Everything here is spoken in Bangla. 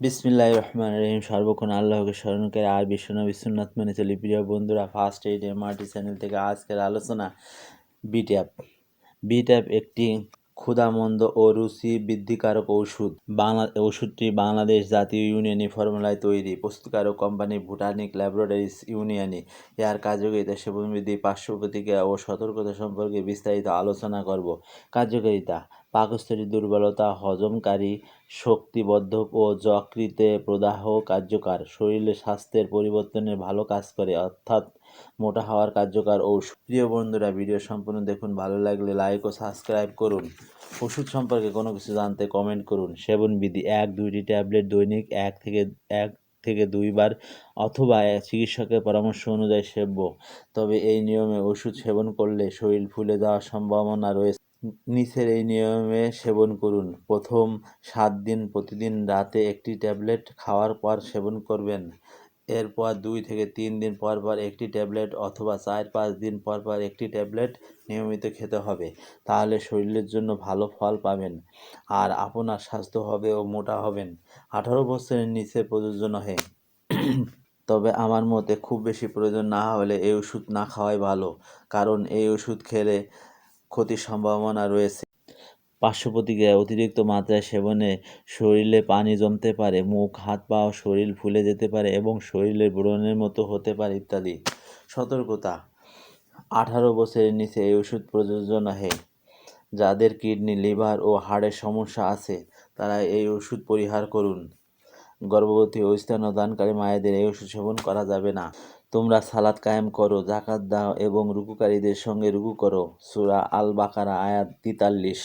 বিসমিল্লাহ রহমান রহিম। সর্বক্ষণ আল্লাহকে স্মরণ করে আর বিশ্বনবী সুন্নাত মানে চলি। প্রিয় বন্ধুরা ফার্স্ট এইড এমআরটি চ্যানেল থেকে আজকের আলোচনা বিট্যাপ বিট্যাপ একটি ক্ষুধামন্দ ও রুচি বৃদ্ধিকারক ঔষধ বাংলা, ওষুধটি বাংলাদেশ জাতীয় ইউনিয়নি ফর্মুলায় তৈরি। প্রস্তুতকারক কোম্পানি ভুটানিক ল্যাবরেটরিজ ইউনিয়নি। এর কার্যকারিতা সেবনবিধি পার্শ্ব প্রতিক্রিয়া ও সতর্কতা সম্পর্কে বিস্তারিত আলোচনা করব। কার্যকারিতা পাকস্থলী দুর্বলতা, হজমকারী শক্তিবর্ধক ও যকৃতে প্রদাহ কার্যকর। শরীরে স্বাস্থ্যের পরিবর্তনে ভালো কাজ করে, অর্থাৎ মোটা হওয়ার কার্যকর ঔষধ। প্রিয় বন্ধুরা, ভিডিও সম্পূর্ণ দেখুন। ভালো লাগলে লাইক ও সাবস্ক্রাইব করুন। ওষুধ সম্পর্কে কোনো কিছু জানতে কমেন্ট করুন। সেবন বিধি, এক, দুইটি ট্যাবলেট দৈনিক, এক থেকে এক থেকে দুইবার অথবা চিকিৎসকের পরামর্শ অনুযায়ী সেব্য। তবে এই নিয়মে ওষুধ সেবন করলে শরীর ফুলে যাওয়ার সম্ভাবনা রয়েছে। নিচের এই নিয়মে সেবন করুন। প্রথম সাত দিন প্রতিদিন রাতে একটি ট্যাবলেট খাওয়ার পর সেবন করবেন। এরপর দুই থেকে তিন দিন পর পর একটি ট্যাবলেট অথবা চার পাঁচ দিন পর পর একটি ট্যাবলেট নিয়মিত খেতে হবে। তাহলে শরীরের জন্য ভালো ফল পাবেন আর আপনার স্বাস্থ্য হবে ও মোটা হবেন। আঠারো বছরের নিচে প্রযোজ্য নহে। তবে আমার মতে খুব বেশি প্রয়োজন না হলে এই ওষুধ না খাওয়াই ভালো। কারণ এই ওষুধ খেলে ক্ষতির সম্ভাবনা রয়েছে। পার্শ্ব প্রতিক্রিয়া অতিরিক্ত মাত্রায় সেবনে শরীরে পানি জমতে পারে, মুখ, হাত, পা ও শরীর ফুলে যেতে পারে এবং শরীরের ব্রণের মতো হতে পারে ইত্যাদি। সতর্কতা, আঠারো বছরের নিচে এই ওষুধ প্রযোজ্য নহে। যাদের কিডনি, লিভার ও হাড়ের সমস্যা আছে, তারা এই ওষুধ পরিহার করুন। গর্ভবতী ও দানকারী মায়েদের এই ওষুধ সেবন করা যাবে না। তোমরা সালাদ কায়েম করো জাকাত দাও এবং রুকুকারীদের সঙ্গে রুকু করো। সুরা আল বাকারা আয়াত তিতাল্লিশ।